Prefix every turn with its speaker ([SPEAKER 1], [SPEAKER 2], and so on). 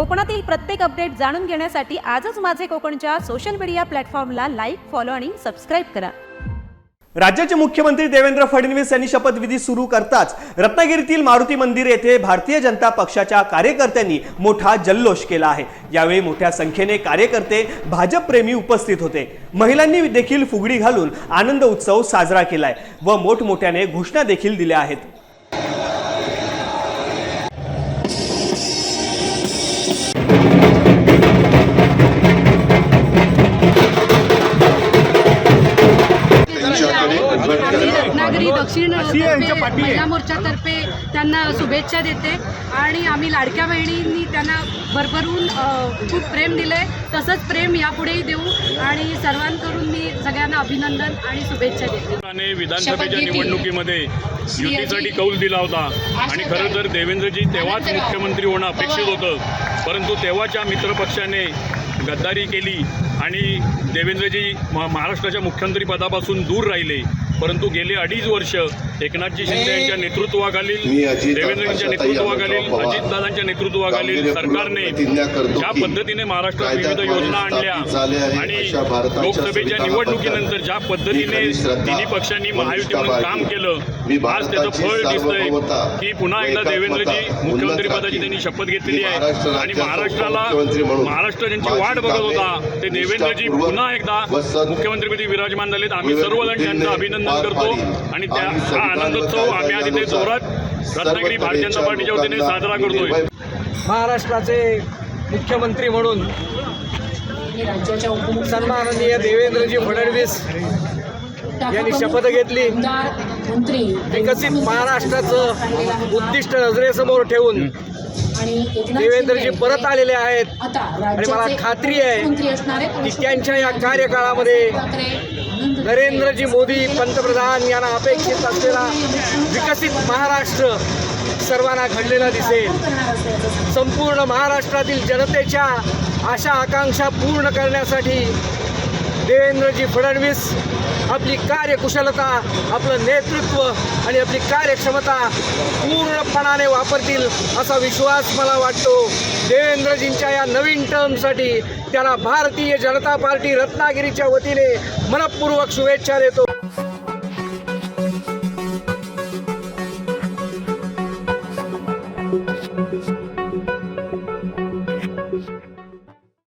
[SPEAKER 1] कोकणातील प्रत्येक अपडेट जाणून घेण्यासाठी आजच माझे कोकणच्या सोशल मीडिया प्लॅटफॉर्मला लाईक फॉलो आणि सबस्क्राईब करा.
[SPEAKER 2] राज्याचे मुख्यमंत्री देवेंद्र फडणवीस यांनी शपथविधी सुरू करताच रत्नागिरीतील मारुती मंदिर येथे भारतीय जनता पक्षाच्या कार्यकर्त्यांनी मोठा जल्लोष केला आहे. यावेळी मोठ्या संख्येने कार्यकर्ते भाजपप्रेमी उपस्थित होते. महिलांनी देखील फुगडी घालून आनंद उत्सव साजरा केलाय व मोठमोठ्याने घोषणा देखील दिल्या आहेत.
[SPEAKER 3] रत्नागिरी दक्षिण महिला मोर्चातर्फे त्यांना शुभेच्छा देते. आणि आम्ही लाडक्या बहिणींनी त्यांना भरभरून खूप प्रेम दिले तसंच प्रेम यापुढेही देऊ. आणि सर्वांकडून मी सगळ्यांना अभिनंदन आणि शुभेच्छा देते.
[SPEAKER 4] विधानसभेच्या निवडणुकीमध्ये युतीसाठी कौल दिला होता. आणि खरं तर देवेंद्रजी तेव्हाच मुख्यमंत्री होणं अपेक्षित होतं. परंतु तेव्हाच्या मित्रपक्षाने गद्दारी केली आणि देवेंद्रजी म- महाराष्ट्राच्या मुख्यमंत्री पदापासून दूर राहिले. परंतु गेले अडीच वर्ष एकनाथजी शिंदे यांच्या नेतृत्वाखालील देवेंद्रजींच्या नेतृत्वाखालील अजितदादांच्या नेतृत्वाखालील सरकारने ज्या पद्धतीने महाराष्ट्रात विविध योजना आणल्या आणि लोकसभेच्या निवडणुकीनंतर ज्या पद्धतीने तिन्ही पक्षांनी महायुती म्हणून. काम केलं आज त्याचं फळ दिसतंय की पुन्हा एकदा देवेंद्रजी
[SPEAKER 5] उन्नत
[SPEAKER 4] मुख्यमंत्री पदाची
[SPEAKER 5] राखील.
[SPEAKER 4] त्यांनी शपथ घेतलेली आहे आणि महाराष्ट्राला महाराष्ट्र ज्यांची वाट बघत होता ते देवेंद्रजी पुन्हा एकदा मुख्यमंत्रीपदी विराजमान झालेत आम्ही सर्वजण त्यांचं अभिनंदन करतो. आणि त्या हा आनंदोत्सव आम्ही आज इथे
[SPEAKER 5] कायद्यानुसार
[SPEAKER 4] जोरात रत्नागिरी भारतीय जनता पार्टीच्या वतीने साजरा करतोय.
[SPEAKER 6] महाराष्ट्राचे मुख्यमंत्री म्हणून सन्माननीय देवेंद्रजी फडणवीस यांनी शपथ घेतली. विकसित महाराष्ट्राचं उद्दिष्ट नजरेसमोर ठेवून देवेंद्रजी परत आलेले आहेत. आणि मला खात्री आहे की त्यांच्या या कार्यकाळामध्ये नरेंद्रजी मोदी पंतप्रधान यांना अपेक्षित असलेला विकसित महाराष्ट्र सर्वांना घडलेला दिसेल. संपूर्ण महाराष्ट्रातील जनतेच्या आशा आकांक्षा पूर्ण करण्यासाठी देवेंद्रजी फडणवीस आपली कार्यकुशलता आपलं नेतृत्व आणि आपली कार्यक्षमता पूर्णपणाने वापरतील असा विश्वास मला वाटतो. देवेंद्रजींच्या या नवीन टर्मसाठी त्याला भारतीय जनता पार्टी रत्नागिरीच्या वतीने मनपूर्वक शुभेच्छा देतो.